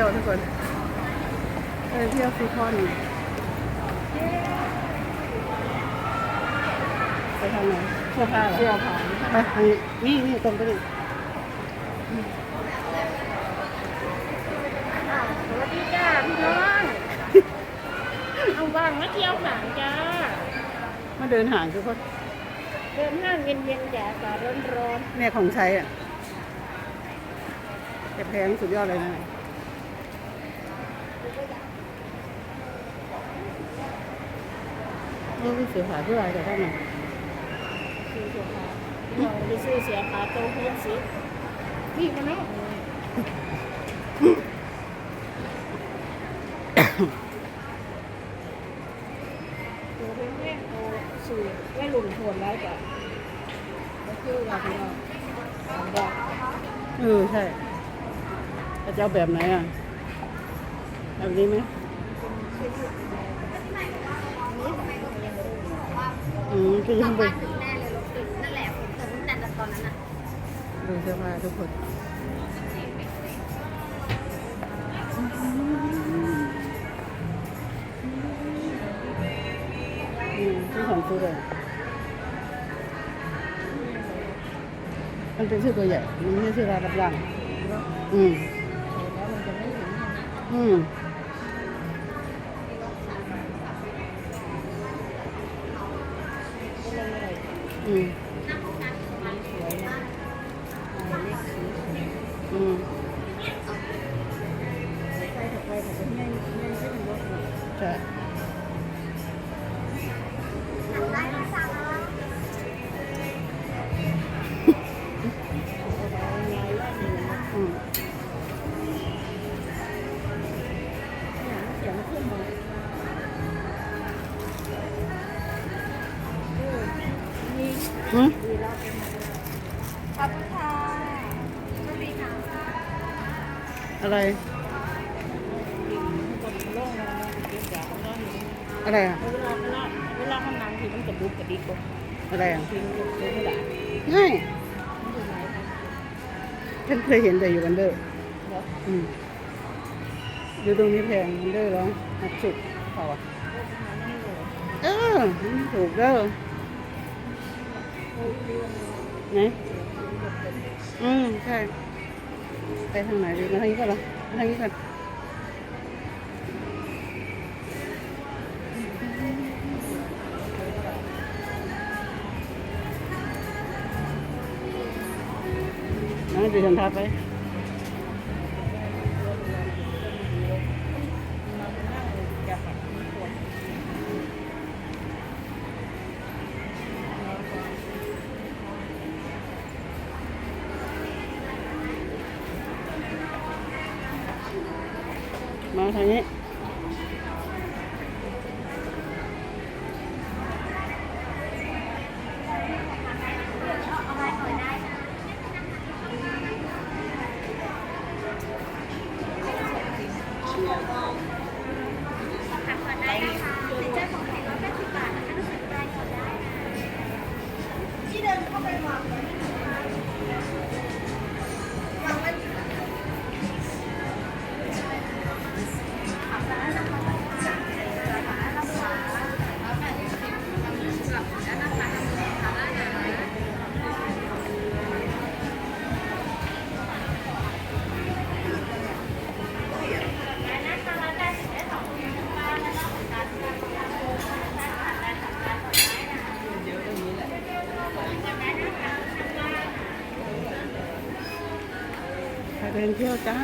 ยวทุกคนไปเที่ยวซีคอนไปทางไหนเสื้อผ้าเหรอเสื้อผ้าไปทางนี้นี่นี่ตรงไปดิอ้าวสวัสดีจ้าพี่น้อง เอาว่างมาเที่ยวหางจ้า มาเดินห่างทุกคนเดินห้างเย็นๆจ้าอากาศร้อนเนี่ยของใช้อะแต่แพงสุดยอดเลยนะ นี่คือเสือผาเพื่ออะไรแต่ท่านน่ะๆซื้อเสื้อผ้าพี่น้องไปซื้อเสื้อผ้าโตเพื่อนสินี่มาเนาะตัวเป็นแม่โตสื่อแม่หลุนทวนได้จ้ะก็คือว่าพี่น้องเอาได้เออใช่แต่จะเอาแบบไหนอะแบบนี้ไหม อืมก็ยังไปแน่เลยรถติดนั่นแหละผมแต่ตั้งแต่ตอนนั้นอะดูเสื้อผ้าทุกคนอืมที่ของตัวเลยมันเป็นเสื้อตัวใหญ่มันไม่ใช่เสื้อลายรับร่างอืมแล้วมันจะไม่เห็นอืม อืม สวยนะเล็กสี อืม ใครถักไปถักไปไม่ไม่ใช่รถนะ ใช่ เอาไงว่าดีนะ อืม อืมดีแล้วขอบคุณค่ะสวัสดีค่ะอะไรคนโล่งมาเก็บจากของเราเห็นอะไรอะ เวลาเวลาเวลามันนั่งที่มันกระดุกกระดิกก็อะไรอะทิ้งก็ทิ้งไม่ได้ง่ายมันอยู่ไหนคะฉันเคยเห็นแต่อยู่วันเดอร์เดี๋ยวอืมอยู่ตรงนี้แพงวันเดอร์ร้องหักสุดเขาอะโทรไปหานั่นเลยเออถูกเด้อโอ้ยเรื่อง ไหนเรื่องแบบเป็นอืมใช่ไปทางไหนดีมาทางนี้ก่อนเหรอมาทางนี้ก่อนนะเดี๋ยวฉันทาไป ปดสิบบาทนะคะถ้าสนใจก่อนได้นะที่เดินเข้าไปวาง เดินเที่ยวจ้า